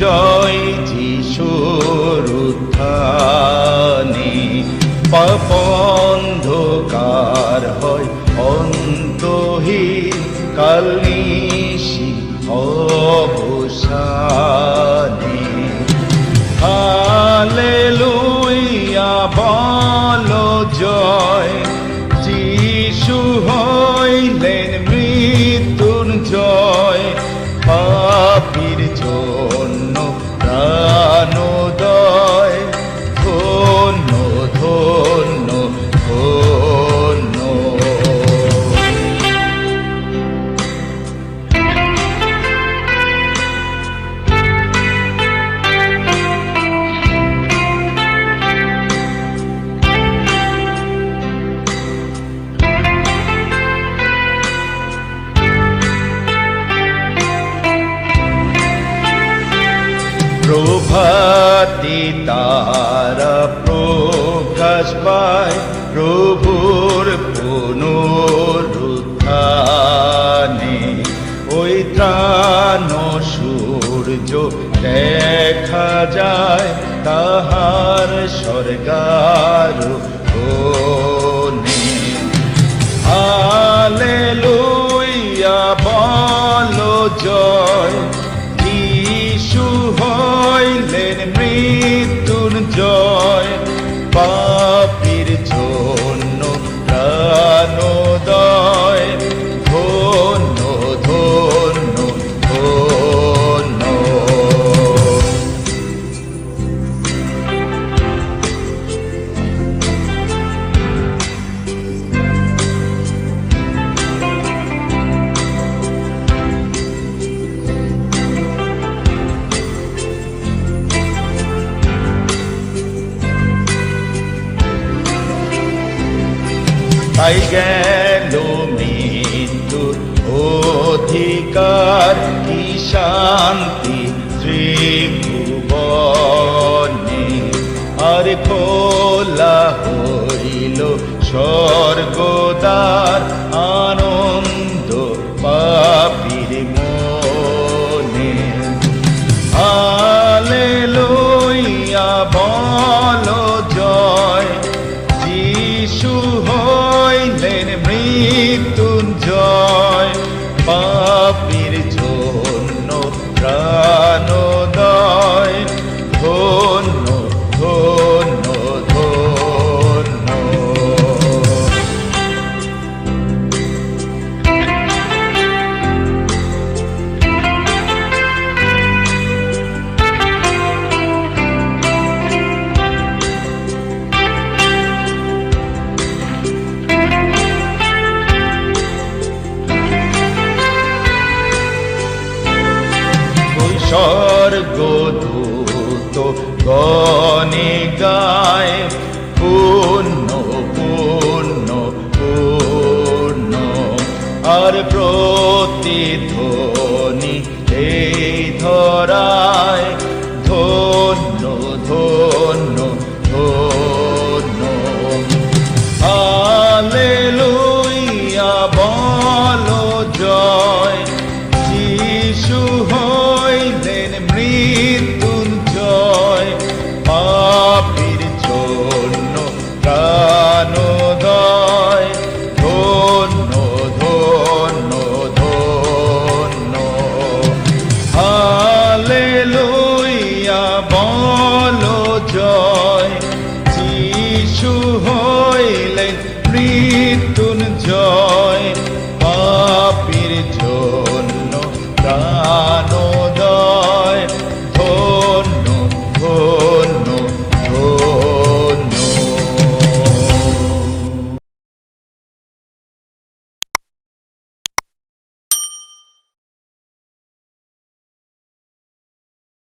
জয় যিশুর উত্থানে। পাপ হয় অন্তহীন কালিশি অবসানে। হালেলুইয়া বলো জয়। প্রভাতি তারা প্রকাশ পায় প্রভুর পুনরুত্থানে। ওই ত্রাণ সূর্য দেখা যায় তাহার স্বর্গার তাই গেল মৃত্যু। অধিকার কি শান্তি ত্রিভুবনে? আর খোলা হইল স্বর্গদার আনন্দ Oh. স্বর্গদূত গণে গায় পূর্ণ পূর্ণ পূর্ণ। আর প্রতিধ্বনি জয় যিশু